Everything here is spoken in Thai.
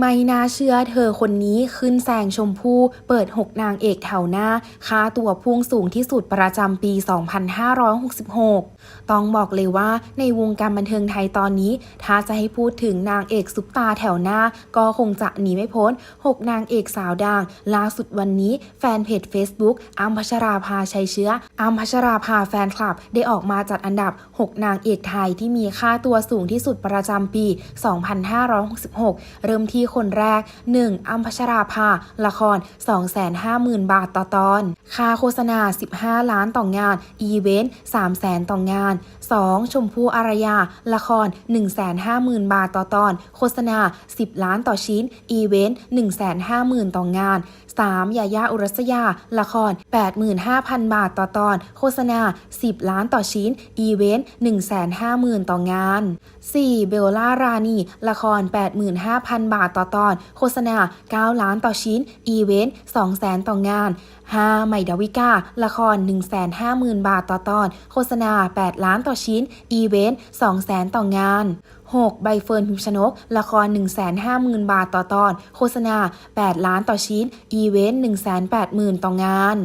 ไม่น่าเชื่อเธอคนนี้ขึ้นแซงชมพู่เปิด 6 นางเอกแถวหน้า ค่าตัวพุ่งสูงที่สุดประจำปี 2566 ต้องบอกเลยว่าในวงการบันเทิงไทยตอนนี้ ถ้าจะให้พูดถึงนางเอกซุปตาแถวหน้า ก็คงจะหนีไม่พ้น 6 นางเอกสาวดังล่าสุดวันนี้แฟนเพจ Facebook อัมพัชราภาชัยเชื้ออัมพัชราภาแฟนคลับ ได้ออกมาจัดอันดับ 6 นางเอกไทยที่มีค่าตัวสูงที่สุดประจำปี 2566 เริ่มที่คนแรก 1. อัมพชราภา ละคร 250,000 บาทต่อตอน ค่าโฆษณา 15 ล้านต่องาน อีเวนต์ 300,000 ต่องาน 2. ชมพู่อารยา ละคร 150,000 บาทต่อตอน โฆษณา 10 ล้านต่อชิ้น อีเวนต์ 150,000 ต่องาน 3. ยายาอุรัสยา ละคร 85,000 บาทต่อตอน โฆษณา 10 ล้านต่อชิ้น อีเวนต์ 150,000 ต่องาน 4. เบลล่ารานี ละคร 85,000 บาทต่อตอน โฆษณา 9 ล้านต่อชิ้น อีเวนต์200,000ต่องาน 5. ใหม่ดาวิกา ละคร 150,000 บาทต่อตอน โฆษณา 8 ล้านต่อชิ้น อีเวนต์200,000ต่องาน 6. ใบเฟิร์นพิมชนก ละคร 150,000 บาทต่อตอน โฆษณา 8 ล้านต่อชิ้น อีเวนต์ 180,000 ต่องาน